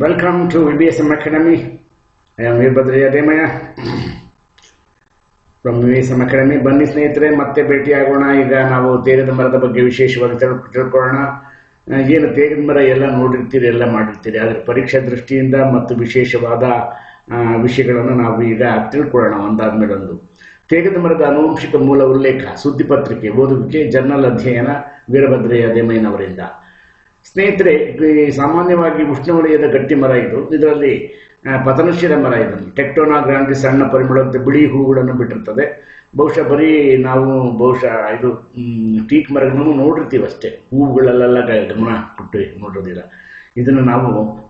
Welcome to VBSM Academy. I am Veerbhadrಯ್ಯ Demayya from VSM academy ಬನ್ನಿ ಸ್ನೇಹಿತರೆ, ಮತ್ತೆ ಭೇಟಿಯಾಗೋಣ. ಈಗ ನಾವು ತೇಗದ ಮರದ ಬಗ್ಗೆ ವಿಶೇಷವಾಗಿ ತಿಳ್ ತಿಳ್ಕೊಳ್ಳೋಣ. ಏನು ತೇಗದ ಮರ ಎಲ್ಲ ನೋಡಿರ್ತೀರಿ, ಎಲ್ಲ ಮಾಡಿರ್ತೀರಿ. ಆದರೆ ಪರೀಕ್ಷಾ ದೃಷ್ಟಿಯಿಂದ ಮತ್ತು ವಿಶೇಷವಾದ ವಿಷಯಗಳನ್ನು ನಾವು ಈಗ ತಿಳ್ಕೊಳ್ಳೋಣ. ಒಂದಾದ್ಮೇಲೆ ಒಂದು ತೇಗದ ಮರದ ಆನುವಂಶಿಕ ಮೂಲ ಉಲ್ಲೇಖ, ಸುದ್ದಿ ಪತ್ರಿಕೆ, ಓದುವಿಕೆ, ಜರ್ನಲ್ ಅಧ್ಯಯನ ವೀರಭದ್ರಯ್ಯ ದೇಮಯ್ಯನವರಿಂದ ಸ್ನೇಹಿತರೆ ಸಾಮಾನ್ಯವಾಗಿ ಉಷ್ಣವಲಯದ ಗಟ್ಟಿ ಮರ ಇದು. ಇದರಲ್ಲಿ ಪತನಶೀಲ ಮರ ಇದನ್ನು ಟೆಕ್ಟೋನಾ ಗ್ರಾಂಡಿ ಸಣ್ಣ ಪರಿಮಳದ ಬಿಳಿ ಹೂಗಳನ್ನು ಬಿಟ್ಟಿರ್ತದೆ. ಬಹುಶಃ ಬರೀ ನಾವು ಬಹುಶಃ ಇದು ಟೀಕ್ ಮರಗಳನ್ನು ನೋಡಿರ್ತೀವಿ ಅಷ್ಟೇ. ಹೂವುಗಳಲ್ಲೆಲ್ಲ ಗಮನ ಕೊಟ್ಟು ನೋಡೋದಿಲ್ಲ ಇದನ್ನು ನಾವು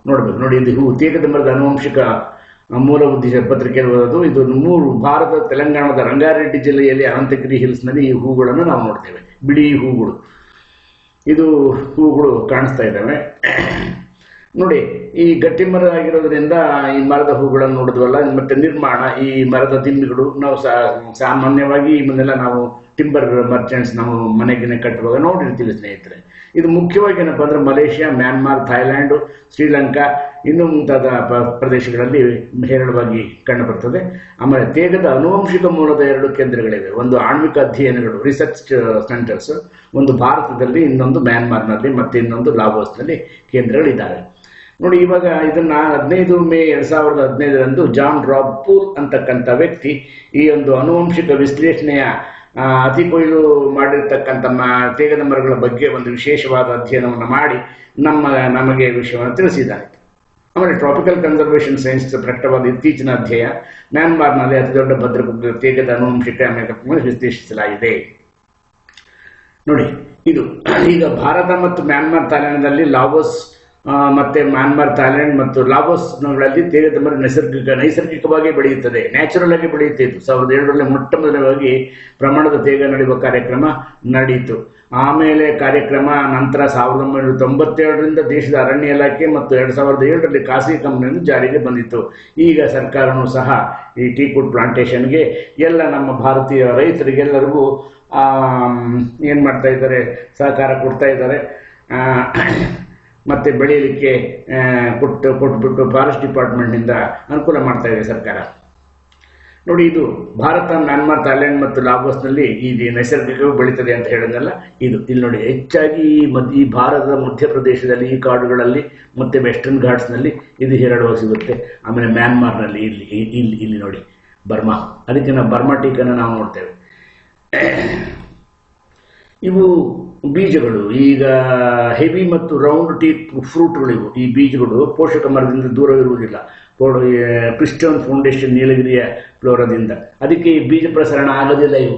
ನೋಡಬೇಕು. ನೋಡಿ, ಇದು ಹೂ, ತೇಗದ ಮರದ ಆನುವಂಶಿಕ ಮೂಲ ಉದ್ದೇಶ ಪತ್ರಿಕೆ ಓದೋದು. ಇದು ಮೂರು ಭಾರತ, ತೆಲಂಗಾಣದ ರಂಗಾರೆಡ್ಡಿ ಜಿಲ್ಲೆಯಲ್ಲಿ ಅನಂತಗಿರಿ ಹಿಲ್ಸ್ನಲ್ಲಿ ಈ ಹೂಗಳನ್ನು ನಾವು ನೋಡ್ತೇವೆ. ಬಿಳಿ ಹೂಗಳು ಇದು ಹೂಗಳು ಕಾಣಿಸ್ತಾ ಇದ್ದಾವೆ. ನೋಡಿ, ಈ ಗಟ್ಟಿ ಮರ ಆಗಿರೋದ್ರಿಂದ ಈ ಮರದ ಹೂಗಳನ್ನು ನೋಡಿದ್ವಲ್ಲ, ಮತ್ತೆ ನಿರ್ಮಾಣ, ಈ ಮರದ ದಿಮ್ಮಿಗಳು ನಾವು ಸಾಮಾನ್ಯವಾಗಿ ಇವನ್ನೆಲ್ಲ ನಾವು ಟಿಂಬರ್ ಮರ್ಚೆಂಟ್ಸ್ ನಾವು ಮನೆಗಿನ ಕಟ್ಟುವಾಗ ನೋಡಿರ್ತೀವಿ ಸ್ನೇಹಿತರೆ. ಇದು ಮುಖ್ಯವಾಗಿ ಏನಪ್ಪ ಅಂದ್ರೆ ಮಲೇಷ್ಯಾ, ಮ್ಯಾನ್ಮಾರ್ ಥೈಲ್ಯಾಂಡ್ ಶ್ರೀಲಂಕಾ, ಇನ್ನು ಮುಂತಾದ ಪ್ರದೇಶಗಳಲ್ಲಿ ಹೇರಳವಾಗಿ ಕಂಡುಬರ್ತದೆ ಆಮೇಲೆ ತೇಗದ ಅನುವಂಶಿಕ ಮೂಲದ ಎರಡು ಕೇಂದ್ರಗಳಿವೆ. ಒಂದು ಆಣ್ವಿಕ ಅಧ್ಯಯನಗಳು ರಿಸರ್ಚ್ ಸೆಂಟರ್ಸ್ ಒಂದು ಭಾರತದಲ್ಲಿ, ಇನ್ನೊಂದು ಮ್ಯಾನ್ಮಾರ್ನಲ್ಲಿ ಮತ್ತೆ ಇನ್ನೊಂದು ಲಾವೋಸ್ನಲ್ಲಿ ಕೇಂದ್ರಗಳಿದ್ದಾವೆ. ನೋಡಿ, ಇವಾಗ ಇದನ್ನ ಹದಿನೈದು ಮೇ ಎರಡ್ ಸಾವಿರದ ಹದಿನೈದರಂದು ಜಾನ್ ರಾಬ್ ಪೂಲ್ ಅಂತಕ್ಕಂಥ ವ್ಯಕ್ತಿ ಈ ಒಂದು ಅನುವಂಶಿಕ ವಿಶ್ಲೇಷಣೆಯ ಅತಿ ಕೊಯ್ಲು ಮಾಡಿರ್ತಕ್ಕಂಥ ತೇಗದ ಮರಗಳ ಬಗ್ಗೆ ಒಂದು ವಿಶೇಷವಾದ ಅಧ್ಯಯನವನ್ನು ಮಾಡಿ ನಮ್ಮ, ನಮಗೆ ವಿಷಯವನ್ನು ತಿಳಿಸಿದ್ದಾರೆ. ಆಮೇಲೆ ಟ್ರಾಪಿಕಲ್ ಕನ್ಸರ್ವೇಷನ್ ಸೈನ್ಸ್ ಪ್ರಕಟವಾದ ಇತ್ತೀಚಿನ ಅಧ್ಯಯ ಮ್ಯಾನ್ಮಾರ್ನಲ್ಲಿ ಅತಿ ದೊಡ್ಡ ಭದ್ರ ತೇಗದ ಅನುವಂಶಿಕ ನಿರ್ದೇಶಿಸಲಾಗಿದೆ. ನೋಡಿ, ಇದು ಈಗ ಭಾರತ ಮತ್ತು ಮ್ಯಾನ್ಮಾರ್ ತಾಲೀನದಲ್ಲಿ ಲಾವೋಸ್ ಮತ್ತೆ ಮ್ಯಾನ್ಮಾರ್, ಥಾಯ್ಲೆಂಡ್ ಮತ್ತು ಲಾವೋಸ್ಗಳಲ್ಲಿ ತೇಗದ ಮರ ನೈಸರ್ಗಿಕ, ನೈಸರ್ಗಿಕವಾಗಿ ಬೆಳೆಯುತ್ತದೆ. ನ್ಯಾಚುರಲ್ ಆಗಿ ಬೆಳೆಯುತ್ತಿತ್ತು ಸಾವಿರದ ಏಳರಲ್ಲಿ ಮೊಟ್ಟ ಮೊದಲವಾಗಿ ಪ್ರಮಾಣದ ತೇಗ ನಡೆಯುವ ಕಾರ್ಯಕ್ರಮ ನಡೆಯಿತು ಆಮೇಲೆ ಕಾರ್ಯಕ್ರಮ ನಂತರ ಸಾವಿರದ ಒಂಬೈನೂರ ತೊಂಬತ್ತೇಳರಿಂದ ದೇಶದ ಅರಣ್ಯ ಇಲಾಖೆ ಮತ್ತು ಎರಡು ಸಾವಿರದ ಏಳರಲ್ಲಿ ಖಾಸಗಿ ಕಂಪನಿಯನ್ನು ಜಾರಿಗೆ ಬಂದಿತ್ತು. ಈಗ ಸರ್ಕಾರನು ಸಹ ಈ ಟೀಕುಡ್ ಪ್ಲಾಂಟೇಶನ್ಗೆ ಎಲ್ಲ ನಮ್ಮ ಭಾರತೀಯ ರೈತರಿಗೆಲ್ಲರಿಗೂ ಏನು ಮಾಡ್ತಾ ಇದ್ದಾರೆ, ಸಹಕಾರ ಕೊಡ್ತಾ ಇದ್ದಾರೆ. ಮತ್ತೆ ಬೆಳೆಯಲಿಕ್ಕೆ ಕೊಟ್ಟು, ಕೊಟ್ಬಿಟ್ಟು ಫಾರೆಸ್ಟ್ ಡಿಪಾರ್ಟ್ಮೆಂಟ್ನಿಂದ ಅನುಕೂಲ ಮಾಡ್ತಾ ಇದೆ ಸರ್ಕಾರ. ನೋಡಿ, ಇದು ಭಾರತ, ಮ್ಯಾನ್ಮಾರ್, ಥಾಯ್ಲೆಂಡ್ ಮತ್ತು ಲಾಗೋಸ್ನಲ್ಲಿ ಈ ನೈಸರ್ಗಿಕವಾಗಿ ಬೆಳೀತದೆ ಅಂತ ಹೇಳಿದ್ನಲ್ಲ ಇದು. ಇಲ್ಲಿ ನೋಡಿ, ಹೆಚ್ಚಾಗಿ ಈ ಭಾರತದ ಮಧ್ಯಪ್ರದೇಶದಲ್ಲಿ, ಈ ಕಾಡುಗಳಲ್ಲಿ, ಮತ್ತೆ ವೆಸ್ಟರ್ನ್ ಘಾಟ್ಸ್ನಲ್ಲಿ ಇದು ಹೇರಳವಾಗಿ ಸಿಗುತ್ತೆ. ಆಮೇಲೆ ಮ್ಯಾನ್ಮಾರ್ನಲ್ಲಿ ಇಲ್ಲಿ ಇಲ್ಲಿ ಇಲ್ಲಿ ನೋಡಿ, ಬರ್ಮಾ. ಅದಕ್ಕೆ ನಾವು ಬರ್ಮಾ ಟೀಕನ್ನು ನಾವು ನೋಡ್ತೇವೆ. ಇವು ಬೀಜಗಳು, ಈಗ ಹೆವಿ ಮತ್ತು ರೌಂಡ್ ಟೀಪ್ ಫ್ರೂಟ್ಗಳು ಇವು. ಈ ಬೀಜಗಳು ಪೋಷಕ ಮರದಿಂದ ದೂರವಿರುವುದಿಲ್ಲ ಪಿಸ್ಟನ್ ಫೌಂಡೇಶನ್ ನೀಲಗಿರಿಯ ಫ್ಲೋರದಿಂದ ಅದಕ್ಕೆ ಈ ಬೀಜ ಪ್ರಸರಣ ಆಗೋದಿಲ್ಲ ಇವು.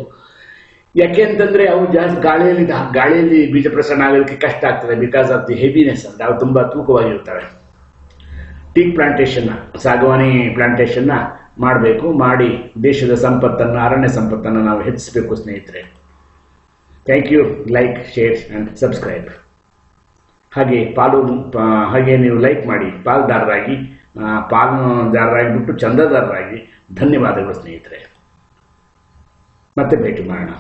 ಯಾಕೆ ಅಂತಂದ್ರೆ ಅವು ಜಾಸ್ತಿ ಗಾಳಿಯಲ್ಲಿ ಗಾಳಿಯಲ್ಲಿ ಬೀಜ ಪ್ರಸರಣ ಆಗೋದಕ್ಕೆ ಕಷ್ಟ ಆಗ್ತದೆ ಬಿಕಾಸ್ ಆಫ್ ದಿ ಹೆವಿನೆಸ್ ಅಂತ ಅವು ತುಂಬಾ ತೂಕವಾಗಿರ್ತವೆ ಟೀಕ್ ಪ್ಲಾಂಟೇಶನ್ ಸಾಗವಾನಿ ಪ್ಲಾಂಟೇಶನ್ನ ಮಾಡಬೇಕು. ಮಾಡಿ ದೇಶದ ಸಂಪತ್ತನ್ನು, ಅರಣ್ಯ ಸಂಪತ್ತನ್ನು ನಾವು ಹೆಚ್ಚಿಸಬೇಕು ಸ್ನೇಹಿತರೆ. Thank you like shares and subscribe ಹಾಗೆ ಪಾಲು ಹಾಗೆ ನೀವು ಲೈಕ್ ಮಾಡಿ, ಪಾಲ್ದಾರರಾಗಿ ಪಾಲುದಾರರಾಗಿಬಿಟ್ಟು ಚಂದದಾರರಾಗಿ ಧನ್ಯವಾದಗಳು ಸ್ನೇಹಿತರೆ. ಮತ್ತೆ ಭೇಟಿ ಮಾಡೋಣ.